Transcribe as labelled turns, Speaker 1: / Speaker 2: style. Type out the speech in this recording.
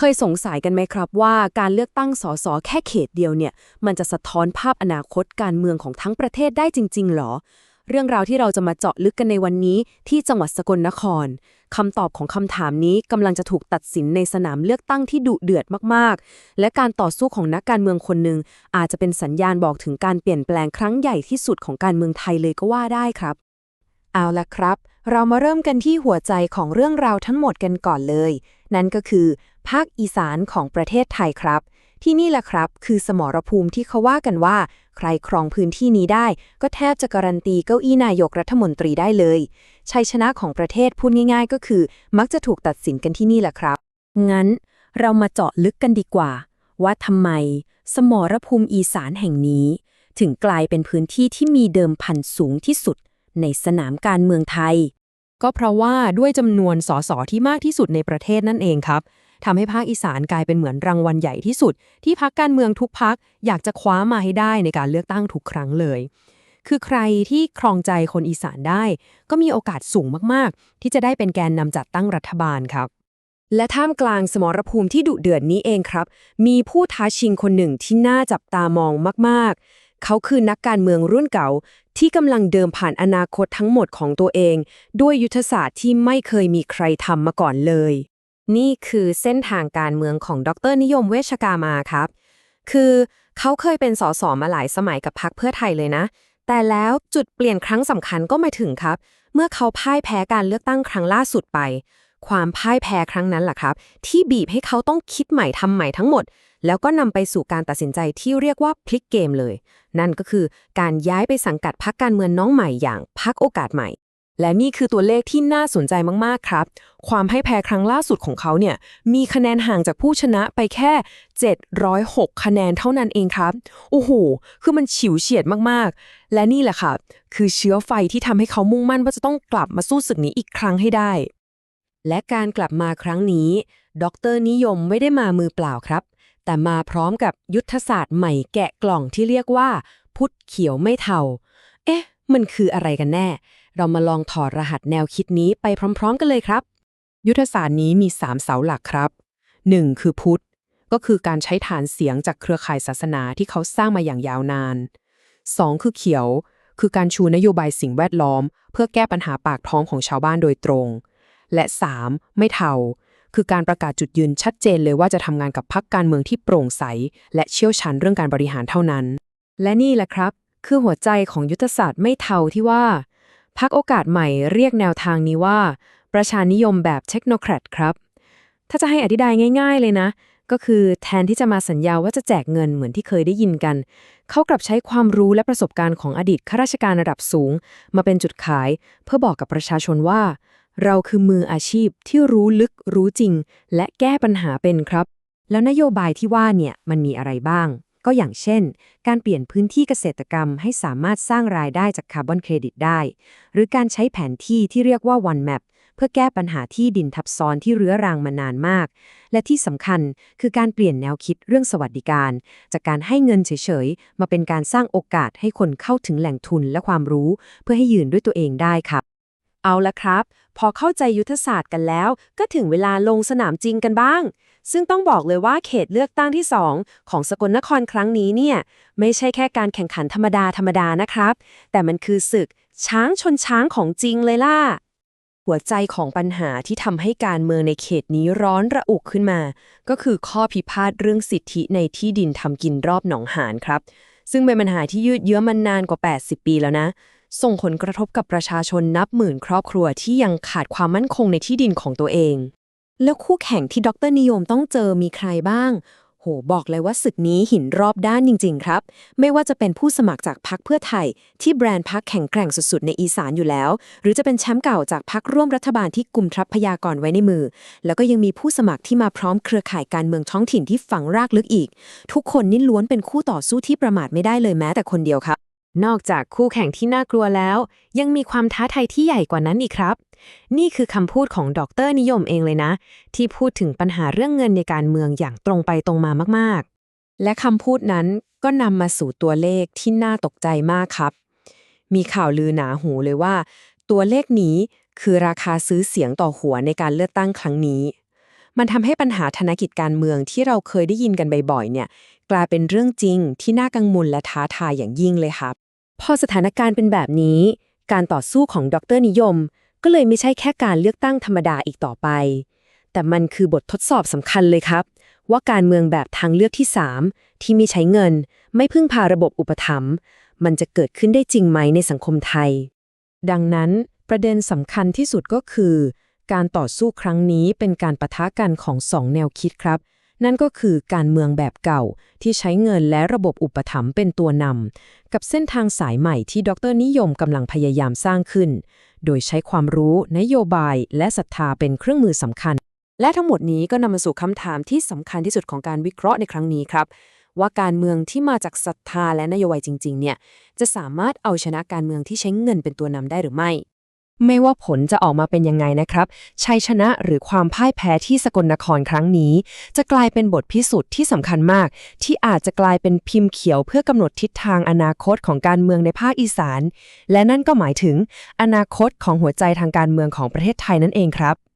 Speaker 1: เคยสงสัยกันไหมครับว่าการเลือกตั้งสสแค่เขตเดียวเนี่ย มันจะสะท้อนภาพอนาคตการเมืองของทั้งประเทศได้จริง ๆ หรอ เรื่องราวที่เราจะมาเจาะลึกกันในวันนี้ที่จังหวัดสกลนครคำตอบของคำถามนี้กำลังจะถูกตัดสินในสนามเลือกตั้งที่ดุเดือดมากๆ และการต่อสู้ของนักการเมืองคนหนึ่งอาจจะเป็นสัญญาณบอกถึงการเปลี่ยนแปลงครั้งใหญ่ที่สุดของการเมืองไทยเลยก็ว่าได้ครับ
Speaker 2: เอาละครับ เรามาเริ่มกันที่หัวใจของเรื่องราวทั้งหมดกันก่อนเลย นั่นก็คือ ภาคอีสานของประเทศไทยครับ ที่นี่แหละครับ คือสมรภูมิที่เขาว่ากันว่า ใครครองพื้นที่นี้ได้ ก็แทบจะการันตีเก้าอี้นายกรัฐมนตรีได้เลย ชัยชนะของประเทศพูดง่าย ๆ ก็คือ มักจะถูกตัดสินกันที่นี่แหละครับ
Speaker 1: งั้นเรามาเจาะลึกกันดีกว่า ว่าทำไม สมรภูมิอีสานแห่งนี้ ถึงกลายเป็นพื้นที่ที่มีเดิมพันสูงที่สุด ในสนามการเมืองไทย
Speaker 3: ก็เพราะว่าด้วยจำนวนสสที่มากที่สุดในประเทศนั่นเองครับ ทำให้ภาคอีสานกลายเป็นเหมือนรางวัลใหญ่ที่สุด ที่พักการเมืองทุกพักอยากจะคว้ามาให้ได้ในการเลือกตั้งทุกครั้งเลย คือใครที่ครองใจคนอีสานได้ ก็มีโอกาสสูงมากๆ ที่จะได้เป็นแกนนำจัดตั้งรัฐบาลครับ
Speaker 1: และท่ามกลางสมรภูมิที่ดุเดือดนี้เองครับ มีผู้ท้าชิงคนหนึ่งที่น่าจับตามองมาก ๆ เขาคือนักการเมืองรุ่นเก่า ที่กำลังเดิมผ่านอนาคตทั้งหมดของตัวเอง ด้วยยุทธศาสตร์ที่ไม่เคยมีใครทำมาก่อนเลย นี่คือเส้นทางการเมืองของดรนิยมเวชกามาครับ คือเขาเคยเป็นสสมาหลายสมัยกับพรรคเพื่อไทยเลยนะ แต่แล้วจุดเปลี่ยนครั้งสำคัญก็มาถึงครับ เมื่อเขาพ่ายแพ้การเลือกตั้งครั้งล่าสุดไป ความพ่ายแพ้ครั้งนั้นแหละครับ ที่บีบให้เขาต้องคิดใหม่ทำใหม่ทั้งหมด แล้วก็นำไปสู่การตัดสินใจที่เรียกว่าพลิกเกมเลย นั่นก็คือการย้ายไปสังกัดพรรคการเมืองน้องใหม่อย่างพรรคโอกาสใหม่
Speaker 3: และนี่คือตัวเลขที่น่าสนใจมากๆครับ ความให้แพ้ครั้งล่าสุดของเขาเนี่ย มีคะแนนห่างจากผู้ชนะไปแค่ 706 คะแนนเท่านั้นเองครับ โอ้โห คือมันฉิวเฉียดมากๆ และนี่แหละค่ะ คือเชื้อไฟที่ทำให้เขามุ่งมั่นว่าจะต้องกลับมาสู้ศึกนี้อีกครั้งให้ได้
Speaker 1: และการกลับมาครั้งนี้ ดรนิยมไม่ได้มามือเปล่าครับ แต่มาพร้อมกับยุทธศาสตร์ใหม่แกะกล่องที่เรียกว่า พุทธเขียวไม่เทา เอ๊ะ มันคืออะไรกันแน่ เรามาลองถอดรหัสแนวคิดนี้ไปพร้อม ๆ กันเลยครับ
Speaker 3: ยุทธศาสตร์นี้มี 3 เสาหลักครับ 1. คือพุทธ ก็คือการใช้ฐานเสียงจากเครือข่ายศาสนาที่เขาสร้างมาอย่างยาวนาน 2. คือเขียว คือการชูนโยบายสิ่งแวดล้อม เพื่อแก้ปัญหาปากท้องของชาวบ้านโดยตรง และ 3. ไม่เทาคือการประกาศจุดยืนชัดเจนเลยว่าจะทำงานกับพรรคการเมืองที่โปร่งใส และเชี่ยวชาญเรื่องการบริหารเท่านั้น
Speaker 1: และนี่แหละครับ คือหัวใจของยุทธศาสตร์ไม่เทาที่ว่า พักโอกาสใหม่เรียกแนวทางนี้ว่า ประชานิยมแบบเทคโนแครดครับ ถ้าจะให้อธิบายง่าย ๆ เลยนะ ก็คือแทนที่จะมาสัญญาว่าจะแจกเงินเหมือนที่เคยได้ยินกัน เขากลับใช้ความรู้และประสบการณ์ของอดีตข้าราชการระดับสูง มาเป็นจุดขาย เพื่อบอกกับประชาชนว่า เราคือมืออาชีพที่รู้ลึกรู้จริง และแก้ปัญหาเป็นครับ แล้วนโยบายที่ว่าเนี่ยมันมีอะไรบ้าง ก็อย่างเช่น การเปลี่ยนพื้นที่เกษตรกรรมให้สามารถสร้างรายได้จากคาร์บอนเครดิตได้ หรือการใช้แผนที่ที่เรียกว่า one map เพื่อแก้ปัญหาที่ดินทับซ้อนที่เรื้อรังมานานมาก และที่สำคัญคือการเปลี่ยนแนวคิดเรื่องสวัสดิการ จากการให้เงินเฉยๆ มาเป็นการสร้างโอกาสให้คนเข้าถึงแหล่งทุนและความรู้ เพื่อให้ยืนด้วยตัวเองได้ครับ เอาละครับ พอเข้าใจยุทธศาสตร์กันแล้ว ก็ถึงเวลาลงสนามจริงกันบ้าง ซึ่งต้องบอกเลยว่าเขตเลือกตั้งที่ 2 ของสกลนครครั้งนี้เนี่ย ไม่ใช่แค่การแข่งขันธรรมดาธรรมดานะครับ แต่มันคือศึกช้างชนช้างของจริงเลยล่ะ หัวใจของปัญหาที่ทำให้การเมืองในเขตนี้ร้อนระอุขึ้นมา ก็คือข้อพิพาทเรื่องสิทธิในที่ดินทำกินรอบหนองหานครับ ซึ่งเป็นปัญหาที่ยืดเยื้อมานานกว่า 80 ปีแล้วนะ ส่งผลกระทบกับประชาชนนับหมื่นครอบครัวที่ยังขาดความมั่นคงในที่ดินของตัวเอง แล้วคู่แข่งที่ดรนิยมต้องเจอมีใครบ้าง โหบอกเลยว่าศึกนี้หินรอบด้านจริง ๆ ครับ ไม่ว่าจะเป็นผู้สมัครจากพรรคเพื่อไทย ที่แบรนด์พรรคแข็งแกร่งสุดๆ ในอีสานอยู่แล้ว หรือจะเป็นแชมป์เก่าจากพรรคร่วมรัฐบาลที่กลุ่มทรัพยากรไว้ในมือ แล้วก็ยังมีผู้สมัครที่มาพร้อมเครือข่ายการเมืองท้องถิ่นที่ฝังรากลึกอีก ทุกคนนี่ล้วนเป็นคู่ต่อสู้ที่ประมาทไม่ได้เลยแม้แต่คนเดียวครับ นอกจากคู่แข่งที่น่ากลัวแล้ว ยังมีความท้าทายที่ใหญ่กว่านั้นอีกครับ นี่คือคำพูดของดรนิยมเองเลยนะ ที่พูดถึงปัญหาเรื่องเงินในการเมืองอย่างตรงไปตรงมามากๆ และคำพูดนั้นก็นำมาสู่ตัวเลขที่น่าตกใจมากครับ มีข่าวลือหนาหูเลยว่า ตัวเลขนี้คือราคาซื้อเสียงต่อหัวในการเลือกตั้งครั้งนี้
Speaker 3: มันทำให้ปัญหาธนกิจการเมืองที่เราเคยได้ยินกันบ่อยๆเนี่ย กลายเป็นเรื่องจริงที่น่ากังวลและท้าทายอย่างยิ่งเลยครับ
Speaker 1: พอสถานการณ์เป็นแบบนี้ การต่อสู้ของดรนิยม ก็เลยไม่ใช่แค่การเลือกตั้งธรรมดาอีกต่อไป แต่มันคือบททดสอบสำคัญเลยครับ ว่าการเมืองแบบทางเลือกที่ 3 ที่ไม่ใช้เงิน ไม่พึ่งพาระบบอุปถัมภ์มันจะเกิดขึ้นได้จริงไหมในสังคมไทย
Speaker 3: ดังนั้นประเด็นสำคัญที่สุดก็คือ การต่อสู้ครั้งนี้เป็นการปะทะกันของสองแนวคิดครับ นั่นก็คือการเมืองแบบเก่าที่ใช้เงินและระบบอุปถัมภ์เป็นตัวนำกับเส้นทางสายใหม่ที่ดรนิยมกำลังพยายามสร้างขึ้น โดยใช้ความรู้นโยบายและศรัทธาเป็นเครื่องมือสำคัญ
Speaker 1: และทั้งหมดนี้ก็นำมาสู่คำถามที่สำคัญที่สุดของการวิเคราะห์ในครั้งนี้ครับว่าการเมืองที่มาจากศรัทธาและนโยบายจริง ๆ เนี่ย จะสามารถเอาชนะการเมืองที่ใช้เงินเป็นตัวนำได้หรือไม่
Speaker 3: ไม่ว่าผลจะออกมาเป็นยังไงนะครับ ชัยชนะหรือความพ่ายแพ้ที่สกลนครครั้งนี้ จะกลายเป็นบทพิสูจน์ที่สำคัญมาก ที่อาจจะกลายเป็นพิมพ์เขียวเพื่อกำหนดทิศทางอนาคตของการเมืองในภาคอีสาน และนั่นก็หมายถึง อนาคตของหัวใจทางการเมืองของประเทศไทยนั่นเองครับ